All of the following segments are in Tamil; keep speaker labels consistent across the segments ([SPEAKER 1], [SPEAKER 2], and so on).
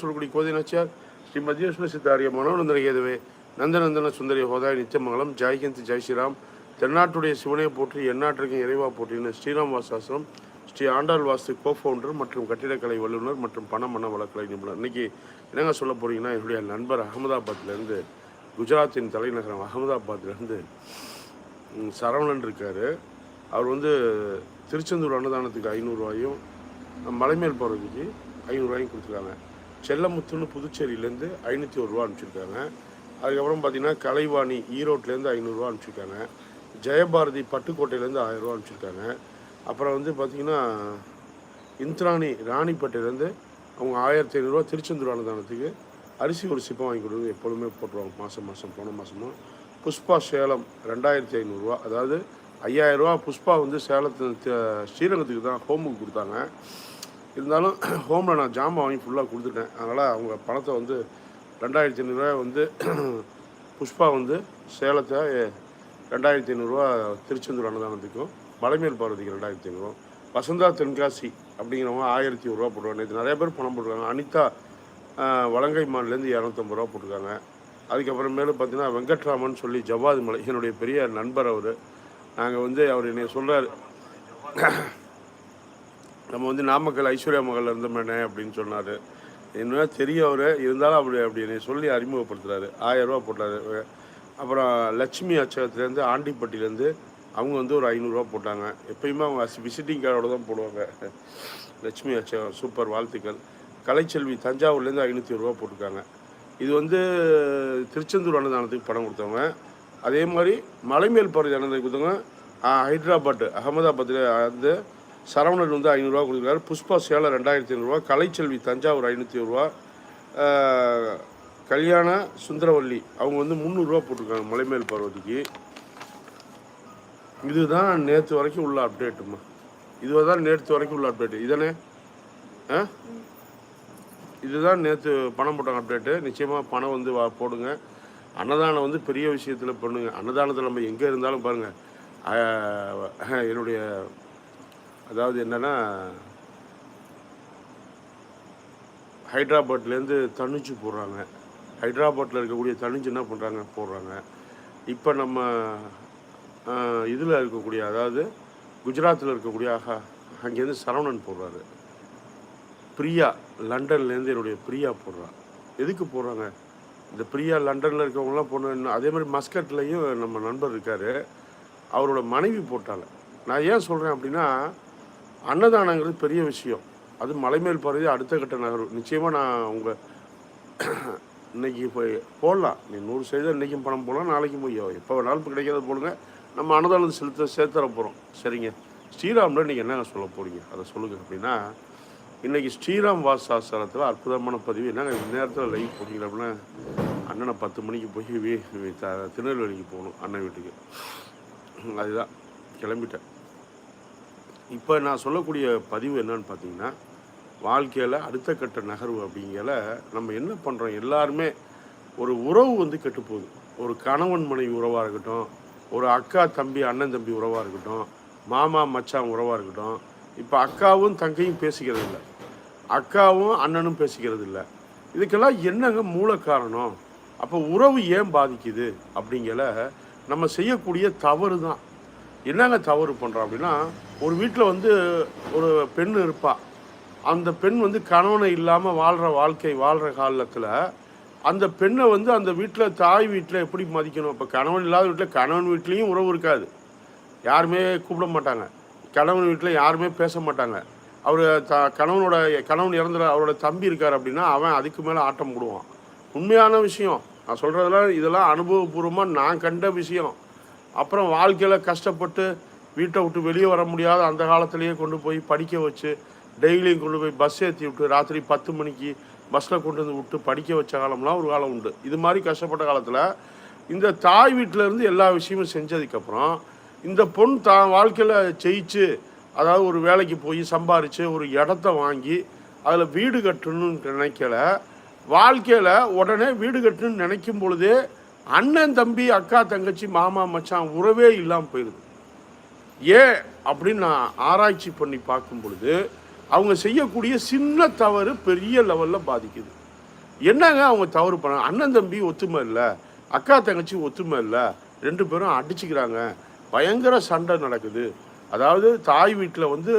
[SPEAKER 1] சொல்லக்கூடிய கோதை நாச்சியார் ஸ்ரீ மத்தியவிஷ்ணு சித்தாரிய மனோநந்தன கேதுவே நந்தநந்தன சுந்தரிய ஹோதாய் நிச்சமங்கலம் ஜெயகந்த் ஜெய் ஸ்ரீராம் தென்னாட்டுடைய சிவனை போற்றி எந்நாட்டிற்கும் இறைவா போற்றின ஸ்ரீராம் வாசாசிரம் ஸ்ரீ ஆண்டாள் வாஸ்து கோ ஃபவுண்டர் மற்றும் கட்டிடக்கலை வல்லுநர் மற்றும் பண மன வழக்கலை நிபுணர். இன்னைக்கு என்னங்க சொல்ல போறீங்கன்னா என்னுடைய நண்பர் அகமதாபாத்லேருந்து குஜராத்தின் தலைநகரம் அகமதாபாத்லேருந்து சரவணன் இருக்கார். அவர் வந்து திருச்செந்தூர் அன்னதானத்துக்கு ஐநூறுரூவாயும் மலைமேல் போகிறதுக்கு ஐநூறுரூவாயும் கொடுத்துருக்காங்க. செல்லமுத்துன்னு புதுச்சேரியிலேருந்து ஐநூற்றி ஒரு ரூபா அனுப்பிச்சிருக்காங்க. அதுக்கப்புறம் பார்த்தீங்கன்னா கலைவாணி ஈரோட்லேருந்து ஐநூறுரூவா அனுப்பிச்சிருக்காங்க. ஜெயபாரதி பட்டுக்கோட்டையிலேருந்து ஆயிரம் ரூபா அனுப்பிச்சிருக்காங்க. அப்புறம் வந்து பார்த்தீங்கன்னா இந்திராணி ராணிப்பேட்டையிலேருந்து அவங்க ஆயிரத்தி ஐநூறுரூவா திருச்செந்தூர் அன்னதானத்துக்கு அரிசி ஒரு சிப்பம் வாங்கி கொடுக்குறது எப்பொழுதுமே போட்டுருவாங்க மாதம் மாதம் போன மாதமும் புஷ்பா சேலம் ரெண்டாயிரத்தி ஐநூறுரூவா அதாவது ஐயாயிரரூவா புஷ்பா வந்து சேலத்து ஸ்ரீரங்கத்துக்கு தான் ஹோமுக்கு கொடுத்தாங்க. இருந்தாலும் ஹோமில் நான் ஜாமான் வாங்கி ஃபுல்லாக கொடுத்துட்டேன். அதனால் அவங்க பணத்தை வந்து ரெண்டாயிரத்தி ஐநூறுரூவா வந்து புஷ்பா வந்து சேலத்தை ரெண்டாயிரத்தி ஐநூறுரூவா திருச்செந்தூர் அன்னதானத்துக்கும் மலைமேல் பார்வதிக்கு ரெண்டாயிரத்தி ஐநூறுரூவா வசந்தா தென்காசி அப்படிங்கிறவங்க ஆயிரத்தி ஒரு ரூபா போட்டுருவாங்க. நேற்று நிறைய பேர் பணம் போட்டிருக்காங்க. அனிதா வலங்கை மாநிலேருந்து இரநூத்தம்பது ரூபா போட்டிருக்காங்க. அதுக்கப்புறமேலு பார்த்தீங்கன்னா வெங்கட்ராமன் சொல்லி ஜவாது மலை என்னுடைய பெரிய நண்பர் அவர். நாங்கள் வந்து அவர் என்னை சொல்கிறார் நம்ம வந்து நாமக்கல் ஐஸ்வர்யா மகள் இருந்தோமேனே அப்படின்னு சொன்னார். என்ன தெரியவர் இருந்தாலும் அப்படி அப்படின்னு சொல்லி அறிமுகப்படுத்துகிறாரு ஆயரூவா போட்டார். அப்புறம் லட்சுமி அச்சகத்துலேருந்து ஆண்டிப்பட்டிலேருந்து அவங்க வந்து ஒரு ஐநூறுரூவா போட்டாங்க. எப்பயுமே அவங்க விசிட்டிங் கார்டோட தான் போடுவாங்க. லட்சுமி அச்சகம் சூப்பர் வாழ்த்துக்கள். கலைச்செல்வி தஞ்சாவூர்லேருந்து ஐநூற்றி ரூபா போட்டிருக்காங்க. இது வந்து திருச்செந்தூர் அன்னதானத்துக்கு பணம் கொடுத்தவங்க. அதே மாதிரி மலைமேல் பகுதி அன்னதானத்துக்கு கொடுத்தவங்க ஹைதராபாத் அகமதாபாத்தில் வந்து சரவணன் வந்து ஐநூறுரூவா கொடுக்குறாரு. புஷ்பா சேலம் ரெண்டாயிரத்தி ஐநூறுரூவா கலைச்செல்வி தஞ்சாவூர் ஐநூற்றி ரூபா கல்யாண சுந்தரவல்லி அவங்க வந்து முந்நூறுரூவா போட்டிருக்காங்க மலைமேல் பார்வதிக்கு. இதுதான் நேற்று வரைக்கும் உள்ள அப்டேட்டுமா. இதுதான் நேற்று வரைக்கும் உள்ள அப்டேட்டு. இதானே? ஆ? இதுதான் நேற்று பணம் போட்டாங்க அப்டேட்டு. நிச்சயமாக பணம் வந்து வா போடுங்க. அன்னதானம் வந்து பெரிய விஷயத்தில் பண்ணுங்கள் அன்னதானத்தில் நம்ம எங்கே இருந்தாலும் பாருங்கள் என்னுடைய அதாவது என்னென்னா ஹைதராபாத்லேருந்து தணிச்சு போடுறாங்க. ஹைதராபாத்தில் இருக்கக்கூடிய தணிச்சு என்ன பண்ணுறாங்க போடுறாங்க. இப்போ நம்ம இதில் இருக்கக்கூடிய அதாவது குஜராத்தில் இருக்கக்கூடிய ஆஹா அங்கேருந்து சரவணன் போடுறாரு. பிரியா லண்டன்லேருந்து என்னுடைய பிரியா போடுறான் எதுக்கு போடுறாங்க? இந்த பிரியா லண்டனில் இருக்கவங்களாம் பொண்ணு அதே மாதிரி மஸ்கட்லேயும் நம்ம நண்பர் இருக்கார். அவரோட மனைவி போட்டாங்க. நான் ஏன் சொல்கிறேன் அப்படின்னா அன்னதானங்கிறது பெரிய விஷயம். அது மலைமேல் பகுதி அடுத்த கட்ட நகர்வு. நிச்சயமாக நான் உங்கள் இன்றைக்கி போய் போடலாம். நீ நூறு சதவீதம் இன்றைக்கும் பணம் போடலாம் நாளைக்கும் போய் எப்போ வேணாலும் இப்போ கிடைக்காத போடுங்க. நம்ம அன்னதானம் செலுத்த சேர்த்துற போகிறோம் சரிங்க. ஸ்ரீராமில் நீங்கள் என்னங்க சொல்ல போகிறீங்க அதை சொல்லுங்கள் அப்படின்னா இன்றைக்கி ஸ்ரீராம் வாசாசனத்தில் அற்புதமான பதிவு. என்னங்க இந்த நேரத்தில் லைவ் போட்டீங்க அப்படின்னா அண்ணனை பத்து மணிக்கு போய் வீ திருநெல்வேலிக்கு போகணும் அண்ணன் வீட்டுக்கு. அதுதான். கிளம்பிட்டேன். இப்போ நான் சொல்லக்கூடிய பதிவு என்னன்னு பார்த்தீங்கன்னா வாழ்க்கையில் அடுத்த கட்ட நகர்வு அப்படிங்கிற நம்ம என்ன பண்ணுறோம் எல்லாருமே ஒரு உறவு வந்து கெட்டு போகுது. ஒரு கணவன் மனைவி உறவாக இருக்கட்டும் ஒரு அக்கா தம்பி அண்ணன் தம்பி உறவாக இருக்கட்டும் மாமா மச்சான் உறவாக இருக்கட்டும் இப்போ அக்காவும் தங்கையும் பேசிக்கிறது இல்லை. அக்காவும் அண்ணனும் பேசிக்கிறது இல்லை. இதுக்கெல்லாம் என்னங்க மூல காரணம்? அப்போ உறவு ஏன் பாதிக்குது அப்படிங்கிற நம்ம செய்யக்கூடிய தவறு தான் என்னங்க தவறு பண்ணுறோம் அப்படின்னா ஒரு வீட்டில் வந்து ஒரு பெண் இருப்பாள் அந்த பெண் வந்து கணவனை இல்லாமல் வாழ்கிற வாழ்க்கை வாழ்கிற காலத்தில் அந்த பெண்ணை வந்து அந்த வீட்டில் தாய் வீட்டில் எப்படி மதிக்கணும்? இப்போ கணவன் இல்லாத வீட்டில் கணவன் வீட்லேயும் உறவு இருக்காது. யாருமே கூப்பிட மாட்டாங்க. கணவன் வீட்டில் யாருமே பேச மாட்டாங்க. அவர் த கணவனோட கணவன் இறந்துற அவரோட தம்பி இருக்கார் அப்படின்னா அவன் அதுக்கு மேலே ஆட்டம் போடுவான். உண்மையான விஷயம். நான் சொல்கிறதெல்லாம் இதெல்லாம் அனுபவபூர்வமாக நான் கண்ட விஷயம். அப்புறம் வாழ்க்கையில் கஷ்டப்பட்டு வீட்டை விட்டு வெளியே வர முடியாத அந்த காலத்திலேயே கொண்டு போய் படிக்க வச்சு டெய்லியும் கொண்டு போய் பஸ் ஏற்றி விட்டு ராத்திரி பத்து மணிக்கு பஸ்ஸில் கொண்டு வந்து விட்டு படிக்க வச்ச காலம்லாம் ஒரு காலம் உண்டு. இது மாதிரி கஷ்டப்பட்ட காலத்தில் இந்த தாய் வீட்டிலேருந்து எல்லா விஷயமும் செஞ்சதுக்கப்புறம் இந்த பொண் தான் வாழ்க்கையில் ஜெயிச்சு அதாவது ஒரு வேலைக்கு போய் சம்பாரித்து ஒரு இடத்த வாங்கி அதில் வீடு கட்டணும்னு நினைக்கல. வாழ்க்கையில் உடனே வீடு கட்டணும்னு நினைக்கும் பொழுதே அண்ணன் தம்பி அக்கா தங்கச்சி மாமா மச்சான் உறவே இல்லாமல் போயிடுது ஏன் அப்படின்னு நான் ஆராய்ச்சி பண்ணி பார்க்கும் பொழுது அவங்க செய்யக்கூடிய சின்ன தவறு பெரிய லெவலில் பாதிக்குது. என்னங்க அவங்க தவறு பண்ண அண்ணன் தம்பி ஒத்துமை இல்லை அக்கா தங்கச்சி ஒத்துமை இல்லை ரெண்டு பேரும் அடிச்சுக்கிறாங்க பயங்கர சண்டை நடக்குது. அதாவது தாய் வீட்டில் வந்து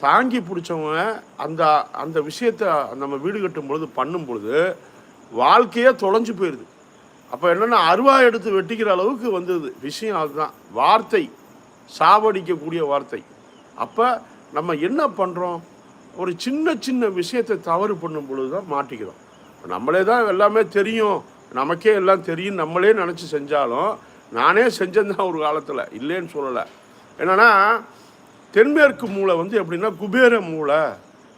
[SPEAKER 1] தாங்கி பிடிச்சவங்க அந்த அந்த விஷயத்தை நம்ம வீடு கட்டும் பொழுது பண்ணும் பொழுது வாழ்க்கையே தொலைஞ்சு போயிடுது அப்போ என்னென்னா அருவா எடுத்து வெட்டிக்கிற அளவுக்கு வந்தது. விஷயம் அதுதான். வார்த்தை. சாவடிக்கக்கூடிய வார்த்தை. அப்போ நம்ம என்ன பண்ணுறோம் ஒரு சின்ன சின்ன விஷயத்தை தவறு பண்ணும் பொழுது தான் மாட்டிக்கிறோம் நம்மளே தான் எல்லாமே தெரியும். நமக்கே எல்லாம் தெரியும். நம்மளே நினச்சி செஞ்சாலும் நானே செஞ்சேன்தான் ஒரு காலத்தில். இல்லைன்னு சொல்லலை. என்னென்னா தென்மேற்கு மூளை வந்து எப்படின்னா குபேர மூளை.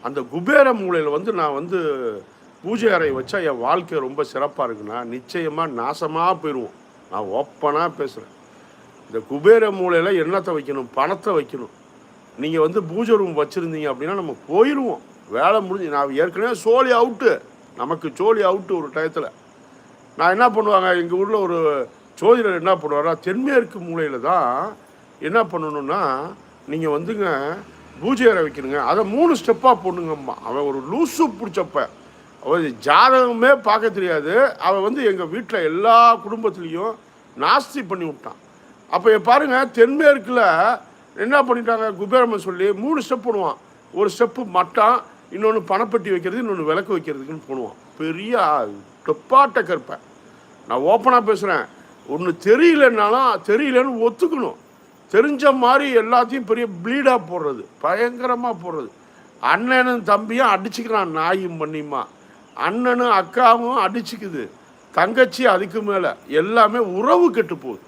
[SPEAKER 1] அந்த குபேர மூலையில் வந்து நான் வந்து பூஜை அறை வச்சா என் வாழ்க்கை ரொம்ப சிறப்பாக இருக்குன்னா நிச்சயமாக நாசமாக போயிடுவோம் நான் ஓப்பனாக பேசுகிறேன் இந்த குபேர மூலையில் எண்ணத்தை வைக்கணும் பணத்தை வைக்கணும். நீங்கள் வந்து பூஜை ரூம் வச்சுருந்தீங்க அப்படின்னா நம்ம போயிடுவோம் வேலை முடிஞ்சு நான் ஏற்கனவே சோழி அவுட்டு நமக்கு சோழி அவுட்டு ஒரு டயத்தில் நான் என்ன பண்ணுவாங்க எங்கள் ஊரில் ஒரு சோதிடர் என்ன பண்ணுவாரா தென்மேற்கு மூலையில் தான் என்ன பண்ணணும்னா நீங்கள் வந்துங்க பூஜை அறை வைக்கணுங்க. அதை மூணு ஸ்டெப்பாக போடணுங்கம்மா. அவன் ஒரு லூசு பிடிச்சப்ப. அவன் ஜாதகமே பார்க்க தெரியாது. அவன் வந்து எங்கள் வீட்டில் எல்லா குடும்பத்துலேயும் நாஸ்தி பண்ணி விட்டான். அப்போ பாருங்கள் தென்மேற்கில் என்ன பண்ணிட்டாங்க? குபேரம்மன் சொல்லி மூணு ஸ்டெப் போடுவான் ஒரு ஸ்டெப்பு மட்டம் இன்னொன்று பணப்பட்டி வைக்கிறது இன்னொன்று விளக்கு வைக்கிறதுக்குன்னு போடுவான் பெரிய டொப்பாட்ட கற்பேன் நான் ஓப்பனாக பேசுகிறேன் ஒன்று தெரியலன்னாலும் தெரியலன்னு ஒத்துக்கணும். தெரிஞ்ச மாதிரி எல்லாத்தையும் பெரிய ப்ளீடாக போடுறது பயங்கரமாக போடுறது. அண்ணனும் தம்பியும் அடிச்சுக்கிறான் நாயும் பண்ணியுமா அண்ணனும் அக்காவும் அடிச்சுக்குது. தங்கச்சி அதுக்கு மேலே. எல்லாமே உறவு கெட்டு போகுது.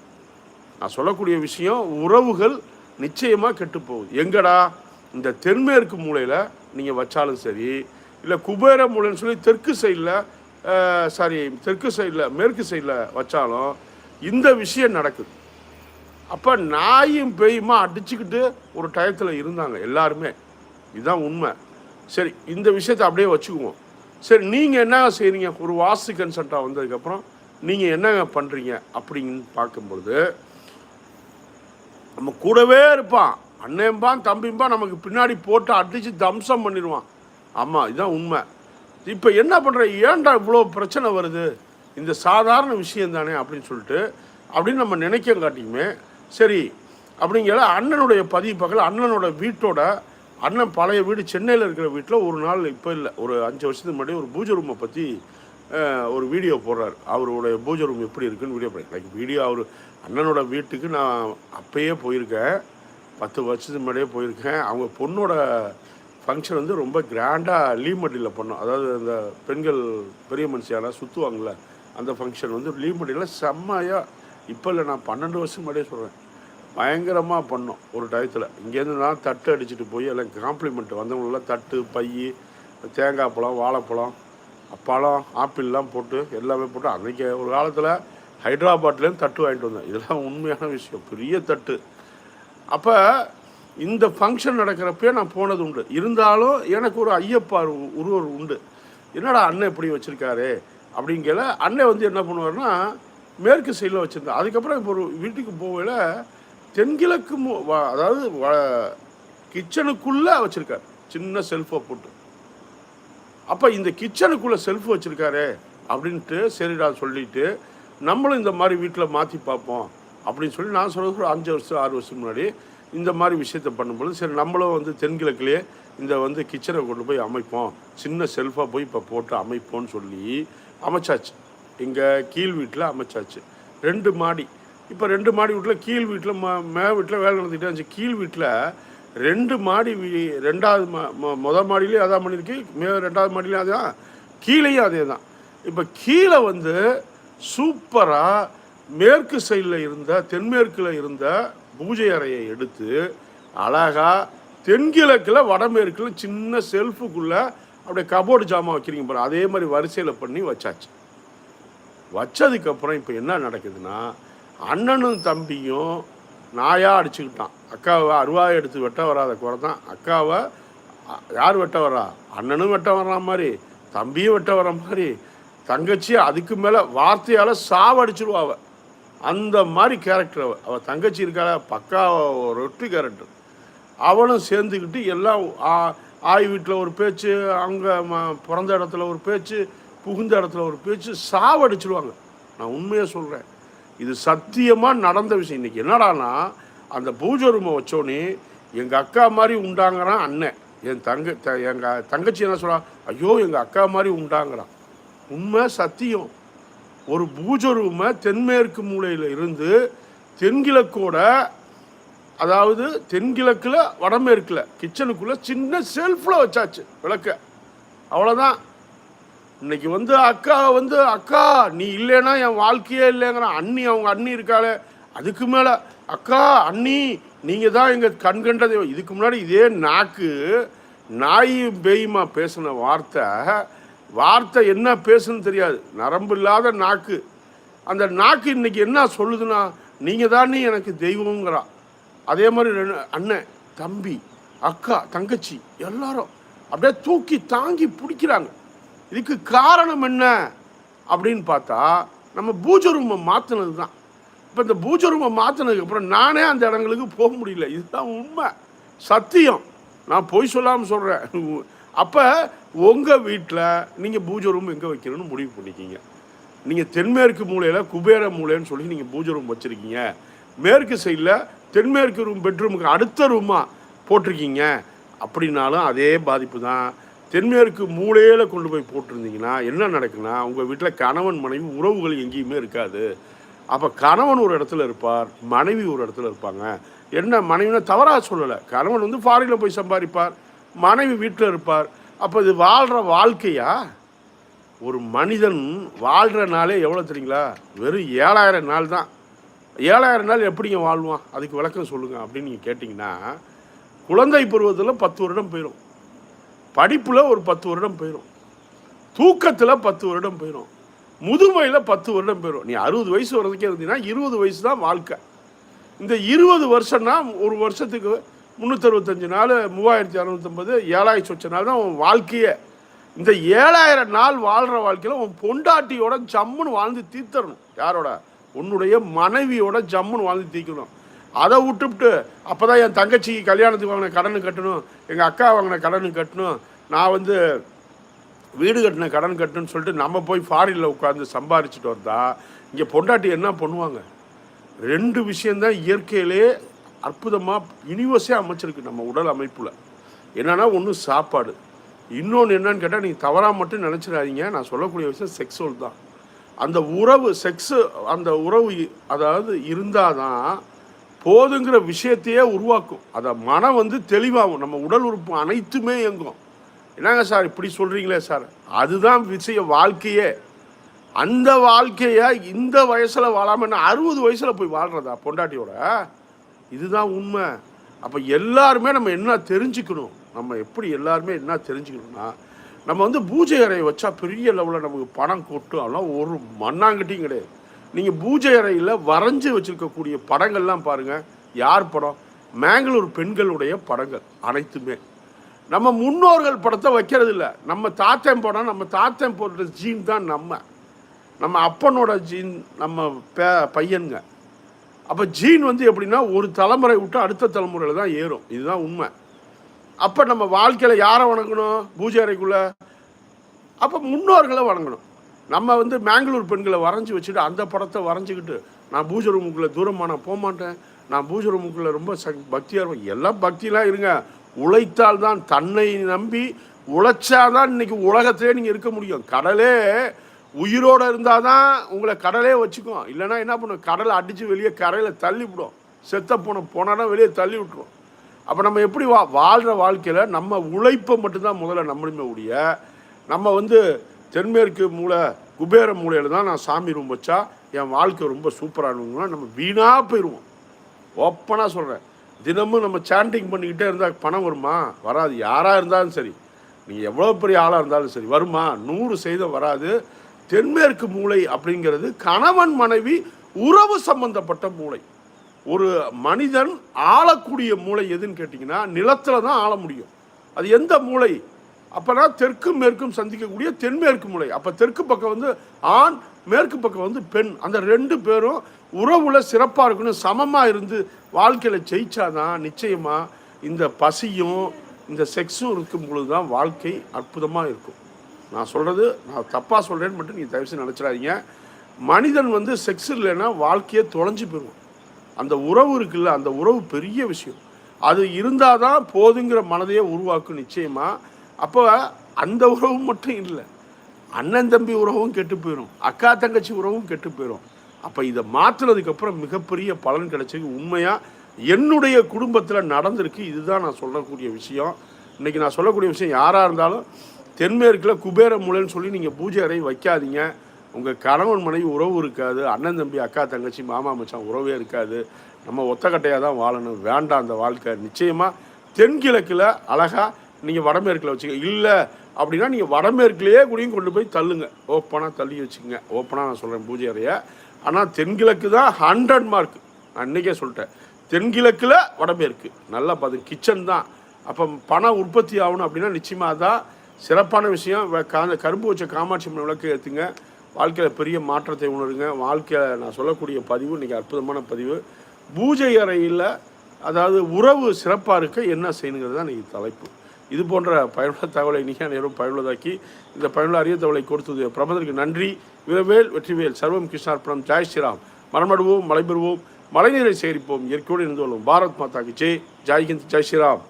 [SPEAKER 1] நான் சொல்லக்கூடிய விஷயம் உறவுகள் நிச்சயமாக கெட்டு போகுது. எங்கடா? இந்த தென்மேற்கு மூலையில் நீங்கள் வச்சாலும் சரி இல்லை குபேர மூலைன்னு சொல்லி தெற்கு சைடில் சாரி தெற்கு சைடில் மேற்கு சைடில் வச்சாலும் இந்த விஷயம் நடக்குது. அப்போ நாயும் பேயுமா அடிச்சுக்கிட்டு ஒரு டயத்தில் இருந்தாங்க எல்லாருமே. இதுதான் உண்மை. சரி இந்த விஷயத்தை அப்படியே வச்சுக்குவோம். சரி நீங்கள் என்ன செய்கிறீங்க ஒரு வாஸ்து கன்சல்ட்டாக வந்ததுக்கப்புறம் நீங்கள் என்னங்க பண்ணுறீங்க அப்படின்னு பார்க்கும்பொழுது நம்ம கூடவே இருப்பான். அண்ணன்பான் தம்பிம்பான் நமக்கு பின்னாடி போட்டு அடித்து தம்சம் பண்ணிடுவான். ஆமாம் இதுதான் உண்மை. இப்போ என்ன பண்ணுற ஏன்டா இவ்வளோ பிரச்சனை வருது? இந்த சாதாரண விஷயம் தானே அப்படின்னு சொல்லிட்டு அப்படின்னு நம்ம நினைக்க காட்டியுமே சரி அப்படிங்கிற அண்ணனுடைய பதிவு பக்கத்தில் அண்ணனோட வீட்டோட அண்ணன் பழைய வீடு சென்னையில் இருக்கிற வீட்டில் ஒரு நாள் இப்போ இல்லை ஒரு அஞ்சு வருஷத்துக்கு முன்னாடி ஒரு பூஜை ரூமை பற்றி ஒரு வீடியோ போடுறார். அவருடைய பூஜை ரூம் எப்படி இருக்குன்னு வீடியோ போடுறேன் லைக் வீடியோ அவர் அண்ணனோட வீட்டுக்கு நான் அப்பயே போயிருக்கேன். பத்து வருஷத்துக்கு முன்னாடியே போயிருக்கேன். அவங்க பொண்ணோட ஃபங்க்ஷன் வந்து ரொம்ப கிராண்டாக லீமட்டியில் பண்ணோம். அதாவது அந்த பெண்கள் பெரிய மனுஷியால சுற்றுவாங்கள்ல அந்த ஃபங்க்ஷன் வந்து லீமட்டியில் செம்மையாக இப்போ இல்லை நான் பன்னெண்டு வருஷம் முன்னாடியே சொல்கிறேன் பயங்கரமாக பண்ணோம் ஒரு டயத்தில். இங்கேருந்து நான் தட்டு அடிச்சுட்டு போய் எல்லாம் காம்ப்ளிமெண்ட் வந்தவங்களெல்லாம் தட்டு பை தேங்காய் பழம் வாழைப்பழம் பழம் ஆப்பிள்லாம் போட்டு எல்லாமே போட்டு அன்றைக்கி ஒரு காலத்தில் ஹைதராபாத்லேருந்து தட்டு வாங்கிட்டு வந்தேன். இதெல்லாம் உண்மையான விஷயம். பெரிய தட்டு. அப்போ இந்த ஃபங்க்ஷன் நடக்கிறப்பே நான் போனது உண்டு. இருந்தாலும் எனக்கு ஒரு ஐயப்பார் ஒருவர் உண்டு. என்னடா அண்ணன் இப்படி வச்சுருக்காரு? அப்படிங்கல அண்ணன் வந்து என்ன பண்ணுவார்னா மேற்கு சைடில் வச்சுருந்தேன் அதுக்கப்புறம் இப்போ ஒரு வீட்டுக்கு போகல தென்கிழக்கு மு- வ- அதாவது கிச்சனுக்குள்ளே வச்சுருக்கார். சின்ன செல்ஃபை போட்டு. அப்போ இந்த கிச்சனுக்குள்ளே செல்ஃப் வச்சுருக்காரு அப்படின்ட்டு சரிடா சொல்லிட்டு நம்மளும் இந்த மாதிரி வீட்டில் மாற்றி பார்ப்போம் அப்படின்னு சொல்லி நான் சொல்கிறது ஒரு அஞ்சு வருஷம் ஆறு வருஷம் முன்னாடி இந்த மாதிரி விஷயத்தை பண்ணும்போது சரி நம்மளும் வந்து தென்கிழக்குலேயே இந்த வந்து கிச்சனை கொண்டு போய் அமைப்போம். சின்ன செல்ஃபாக போய் இப்போ போட்டு அமைப்போம்னு சொல்லி அமைச்சாச்சு. இங்கே கீழ் வீட்டில் அமைச்சாச்சு. ரெண்டு மாடி. இப்போ ரெண்டு மாடி வீட்டில் கீழ் வீட்டில் ம மே வீட்டில் வேலை நடந்துக்கிட்டே இருந்துச்சு. கீழ் வீட்டில் ரெண்டு மாடி வீ- ரெண்டாவது மா மொ- மாடியிலையும் அதான் பண்ணியிருக்கு மே ரெண்டாவது மாடியிலையும் அதான் கீழேயும் அதே தான். இப்போ கீழே வந்து சூப்பராக மேற்கு சைடில் இருந்த தென்மேற்கில் இருந்த பூஜை அறையை எடுத்து அழகாக தென்கிழக்கில் வடமேற்கில் சின்ன செல்ஃபுக்குள்ளே அப்படியே கபோர்டு ஜாமான் வைக்கிறீங்க பாரு அதே மாதிரி வரிசையில் பண்ணி வச்சாச்சு. வச்சதுக்கப்புறம் இப்போ என்ன நடக்குதுன்னா அண்ணனும் தம்பியும் நாயாக அடிச்சுக்கிட்டான். அக்காவை அருவாயை எடுத்து வெட்ட வராத குறை தான். அக்காவை யார் வெட்ட வரா அண்ணனும் வெட்ட வர்ற மாதிரி தம்பியும் வெட்ட வர்ற மாதிரி தங்கச்சி அதுக்கு மேலே வார்த்தையால் சாவடிச்சிருவா அவள் அந்த மாதிரி கேரக்டர் அவள் அவள் தங்கச்சி இருக்காள? பக்கா ஒட்டு கேரக்டர் அவனும் சேர்ந்துக்கிட்டு எல்லாம் ஆ- ஆய் வீட்டில் ஒரு பேச்சு அவங்க ம- பிறந்த இடத்துல ஒரு பேச்சு புகுந்த இடத்துல ஒரு பேச்சு சாவடிச்சிருவாங்க. நான் உண்மையாக சொல்கிறேன் இது சத்தியமாக நடந்த விஷயம். இன்னைக்கு என்னடான்னா அந்த பூஜை ரூமை வச்சோன்னே எங்கள் அக்கா மாதிரி உண்டாங்கிறான் அண்ணன். என் தங்க த எங்கள் தங்கச்சி என்ன சொல்றா? ஐயோ எங்கள் அக்கா மாதிரி உண்டாங்கிறான். உண்மை சத்தியம். ஒரு பூஜை ரூமை தென்மேற்கு மூலையில் இருந்து தென்கிழக்கோட அதாவது தென்கிழக்கில் வடமேற்கில் கிச்சனுக்குள்ளே சின்ன செல்ஃபில் வச்சாச்சு விளக்க. அவ்வளோதான் இன்னைக்கு வந்து அக்கா வந்து அக்கா நீ இல்லைன்னா என் வாழ்க்கையே இல்லைங்கிறான் அண்ணி அவங்க அண்ணி இருக்காளே அதுக்கு மேலே அக்கா அண்ணி நீங்கள் தான் எங்கள் கண் கண்ட தெய்வம் இதுக்கு முன்னாடி இதே நாக்கு நாயும் பேயுமா பேசின வார்த்தை வார்த்தை என்ன பேசுன்னு தெரியாது நரம்பு இல்லாத நாக்கு. அந்த நாக்கு இன்னைக்கு என்ன சொல்லுதுன்னா நீங்கள் தான் எனக்கு தெய்வங்கிறா அதே மாதிரி ரெண்டு- அண்ணன் தம்பி அக்கா தங்கச்சி எல்லாரும் அப்படியே தூக்கி தாங்கி பிடிக்கிறாங்க. இதுக்கு காரணம் என்ன அப்படின்னு பார்த்தா நம்ம பூஜை ரூமை மாற்றினது தான். இப்போ இந்த பூஜை ரூமை மாற்றினதுக்கப்புறம் நானே அந்த இடங்களுக்கு போக முடியல. இதுதான் உண்மை. சத்தியம். நான் பொய் சொல்லாமல் சொல்கிறேன் அப்போ உங்கள் வீட்டில் நீங்கள் பூஜை ரூம் எங்கே வைக்கணும்னு முடிவு பண்ணிக்கிங்க. நீங்கள் தென்மேற்கு மூலையில் குபேர மூலைன்னு சொல்லி நீங்கள் பூஜை ரூம் வச்சுருக்கீங்க. மேற்கு சைடில் தென்மேற்கு ரூம் பெட்ரூமுக்கு அடுத்த ரூமாக போட்டிருக்கீங்க. அப்படின்னாலும் அதே பாதிப்பு தான். தென்மேற்கு மூலையில் கொண்டு போய் போட்டிருந்தீங்கன்னா என்ன நடக்குன்னா உங்கள் வீட்டில் கணவன் மனைவி உறவுகள் எங்கேயுமே இருக்காது. அப்போ கணவன் ஒரு இடத்துல இருப்பார் மனைவி ஒரு இடத்துல இருப்பாங்க. என்ன மனைவினா தவறாக சொல்லலை. கணவன் வந்து ஃபாரினில் போய் சம்பாதிப்பார் மனைவி வீட்டில் இருப்பார். அப்போ இது வாழ்கிற வாழ்க்கையா? ஒரு மனிதன் வாழ்கிற நாளே எவ்வளோ தெரியுங்களா? வெறும் ஏழாயிரம் நாள் தான். ஏழாயிரம் நாள் எப்படிங்க வாழ்வான்? அதுக்கு விளக்கம் சொல்லுங்கள் அப்படின்னு நீங்கள் கேட்டிங்கன்னா குழந்தை பருவத்தில் பத்து வருடம் போயிடும் படிப்பில் ஒரு பத்து வருடம் போயிடும் தூக்கத்தில் பத்து வருடம் போயிடும் முதுமையில் பத்து வருடம் போயிடும் நீ அறுபது வயசு வர்றதுக்கே இருந்தீங்கன்னா இருபது வயசு தான் வாழ்க்கை. இந்த இருபது வருஷம்னா ஒரு வருஷத்துக்கு முந்நூற்றறுபத்தஞ்சு நாள் மூவாயிரத்தி அறுநூத்தொம்பது ஏழாயிரத்தி சொச்ச நாள் தான் உன் வாழ்க்கையே. இந்த ஏழாயிரம் நாள் வாழ்கிற வாழ்க்கையில் உன் பொண்டாட்டியோட ஜம்முன்னு வாழ்ந்து தீர்த்தரணும். யாரோட? உன்னுடைய மனைவியோட ஜம்முன்னு வாழ்ந்து தீர்க்கணும். அதை விட்டுவிட்டு அப்போ தான் என் தங்கச்சிக்கு கல்யாணத்துக்கு வாங்கின கடனு கட்டணும் எங்கள் அக்கா வாங்கின கடனு கட்டணும் நான் வந்து வீடு கட்டின கடன் கட்டணும்னு சொல்லிட்டு நம்ம போய் ஃபாரினில் உட்காந்து சம்பாரிச்சிட்டு வந்தா இங்கே பொண்டாட்டி என்ன பண்ணுவாங்க? ரெண்டு விஷயந்தான் இயற்கையிலே அற்புதமாக யூனிவர்ஸே அமைச்சிருக்கு நம்ம உடல் அமைப்பில். என்னென்னா ஒன்று சாப்பாடு. இன்னொன்று என்னன்னு கேட்டால் நீங்கள் தவறாக மட்டும் நினச்சிடாதீங்க. நான் சொல்லக்கூடிய விஷயம் செக்ஸுவல் தான். அந்த உறவு செக்ஸு அந்த உறவு அதாவது இருந்தால் தான் போதுங்கிற விஷயத்தையே உருவாக்கும். அதை மனம் வந்து தெளிவாகும். நம்ம உடல் உறுப்பு அனைத்துமே இயங்கும். என்னங்க சார் இப்படி சொல்கிறீங்களே சார்? அதுதான் விஷய வாழ்க்கையே. அந்த வாழ்க்கையை இந்த வயசில் வாழாமல் என்ன அறுபது வயசில் போய் வாழ்கிறதா பொண்டாட்டியோட? இதுதான் உண்மை. அப்போ எல்லாருமே நம்ம என்ன தெரிஞ்சுக்கணும்? நம்ம எப்படி எல்லாருமே என்ன தெரிஞ்சுக்கணும்னா நம்ம வந்து பூஜை அறையை வச்சா பெரிய லெவலில் நமக்கு பணம் கொட்டும் அதெல்லாம் ஒரு மண்ணாங்கட்டியும் கிடையாது. நீங்கள் பூஜை அறையில் வரைஞ்சி வச்சுருக்கக்கூடிய படங்கள்லாம் பாருங்கள் யார் படம்? மேங்களூர் பெண்களுடைய படங்கள் அனைத்துமே. நம்ம முன்னோர்கள் படத்தை வைக்கிறது இல்லை நம்ம தாத்தன் படம் நம்ம தாத்தன் போடுற ஜீன் தான் நம்ம. நம்ம அப்பனோட ஜீன் நம்ம பே பையனுங்க. அப்போ ஜீன் வந்து எப்படின்னா ஒரு தலைமுறை விட்டு அடுத்த தலைமுறையில் தான் ஏறும். இதுதான் உண்மை. அப்போ நம்ம வாழ்க்கையில் யாரை வணங்கணும்? பூஜை அறைக்குள்ளே. அப்போ முன்னோர்களை வணங்கணும். நம்ம வந்து மேங்களூர் பெண்களை வரைஞ்சி வச்சுட்டு அந்த படத்தை வரைஞ்சிக்கிட்டு நான் பூஜை ரூமுக்குள்ளே தூரமாக நான் போகமாட்டேன் நான் பூஜை ரூமுக்குள்ளே ரொம்ப சக் பக்தியாக இருப்பேன். எல்லாம் பக்திலாம் இருங்க. உழைத்தால் தான் தன்னை நம்பி உழைச்சாதான் இன்றைக்கி உலகத்திலே நீங்கள் இருக்க முடியும். கடலே உயிரோடு இருந்தால் தான் உங்களை கடலே வச்சுக்கும். இல்லைன்னா என்ன பண்ணும்? கடலை அடித்து வெளியே கரையில் தள்ளி விடும். செத்த போன போனா வெளியே தள்ளி விட்டுரும். அப்போ நம்ம எப்படி வா வாழ்கிற வாழ்க்கையில் நம்ம உழைப்பை மட்டும்தான் முதல்ல நம்மளுமே உடைய நம்ம வந்து தென்மேற்கு மூளை குபேர மூலையில் தான் நான் சாமி ரூம் வச்சா என் வாழ்க்கை ரொம்ப சூப்பரானுங்கன்னா நம்ம வீணாக போயிடுவோம் ஓப்பனாக சொல்கிறேன் தினமும் நம்ம சாண்டிங் பண்ணிக்கிட்டே இருந்தால் பணம் வருமா? வராது. யாராக இருந்தாலும் சரி. நீங்கள் எவ்வளோ பெரிய ஆளாக இருந்தாலும் சரி. வருமா? நூறு செய்த வராது. தென்மேற்கு மூளை அப்படிங்கிறது கணவன் மனைவி உறவு சம்பந்தப்பட்ட மூளை. ஒரு மனிதன் ஆளக்கூடிய மூளை எதுன்னு கேட்டிங்கன்னா நிலத்தில் தான் ஆள முடியும். அது எந்த மூளை? அப்போனா தெற்கும் மேற்கும் சந்திக்கக்கூடிய தென்மேற்கு முறை அப்போ தெற்கு பக்கம் வந்து ஆண் மேற்கு பக்கம் வந்து பெண். அந்த ரெண்டு பேரும் உறவுல சிறப்பாக இருக்கணும் சமமாக இருந்து வாழ்க்கையில் ஜெயிச்சாதான் நிச்சயமாக இந்த பசியும் இந்த செக்ஸும் இருக்கும் பொழுது தான் வாழ்க்கை அற்புதமாக இருக்கும். நான் சொல்கிறது நான் தப்பாக சொல்கிறேன்னு மட்டும் நீங்கள் தயவுசெய்து நினச்சிடாதீங்க. மனிதன் வந்து செக்ஸ் இல்லைன்னா வாழ்க்கையே தொலைஞ்சு போயிடும். அந்த உறவு இருக்குல்ல அந்த உறவு பெரிய விஷயம். அது இருந்தால் தான் போதுங்கிற மனதையே உருவாக்கும் நிச்சயமாக அப்போ அந்த உறவும் மட்டும் இல்லை. அண்ணன் தம்பி உறவும் கெட்டு போயிடும் அக்கா தங்கச்சி உறவும் கெட்டு போயிடும் அப்போ இதை மாற்றுனதுக்கப்புறம் மிகப்பெரிய பலன் கிடைச்சது உண்மையாக என்னுடைய குடும்பத்தில் நடந்திருக்கு. இதுதான் நான் சொல்லக்கூடிய விஷயம். இன்றைக்கி நான் சொல்லக்கூடிய விஷயம் யாராக இருந்தாலும் தென்மேற்கில் குபேர மூலைன்னு சொல்லி நீங்கள் பூஜை அறை வைக்காதீங்க. உங்கள் கணவன் மனைவி உறவு இருக்காது. அண்ணன் தம்பி அக்கா தங்கச்சி மாமா மச்சான் உறவே இருக்காது. நம்ம ஒத்தக்கட்டையாக தான் வாழணும். வேண்டாம் அந்த வாழ்க்கை. நிச்சயமாக தென்கிழக்கில் அழகாக நீங்கள் வடமேற்கில் வச்சுக்க இல்லை அப்படின்னா நீங்கள் வடமேற்குலேயே கூடயும் கொண்டு போய் தள்ளுங்க. ஓப்பனாக தள்ளி வச்சுக்கோங்க. ஓப்பனாக நான் சொல்கிறேன் பூஜை அறையை. ஆனால் தென்கிழக்கு தான் ஹண்ட்ரட் மார்க் நான் இன்றைக்கே சொல்லிட்டேன். தென்கிழக்கில் வடமேற்கு. நல்லா பார்த்து கிச்சன் தான். அப்போ பணம் உற்பத்தி ஆகணும் அப்படின்னா நிச்சயமாக தான் சிறப்பான விஷயம். வ- கரும்பு வச்ச காமாட்சி விளக்கு ஏற்றுங்க வாழ்க்கையில் பெரிய மாற்றத்தை உணருங்க. வாழ்க்கையில் நான் சொல்லக்கூடிய பதிவு இன்றைக்கி அற்புதமான பதிவு. பூஜை அறையில் அதாவது உறவு சிறப்பாக இருக்க என்ன செய்யணுங்கிறது தான் இன்றைக்கி தலைப்பு. இது போன்ற பயனுள்ள தகவலை நீங்கள் நேரம் பயனுள்ளதாக்கி இந்த பயனுள்ள அரிய தகவலை கொடுத்தது பிரபந்தருக்கு நன்றி. வீரவேல் வெற்றிவேல் சர்வம் கிருஷ்ணார்ப்பணம் ஜெய் ஸ்ரீராம். மரமடுவோம் மலை பெறுவோம் மழைநீரை சேகரிப்போம். இயற்கையோடு இருந்து கொள்வோம். பாரத் மாதாக்கு கி ஜெய் ஜெய் ஜெய் ஸ்ரீராம்.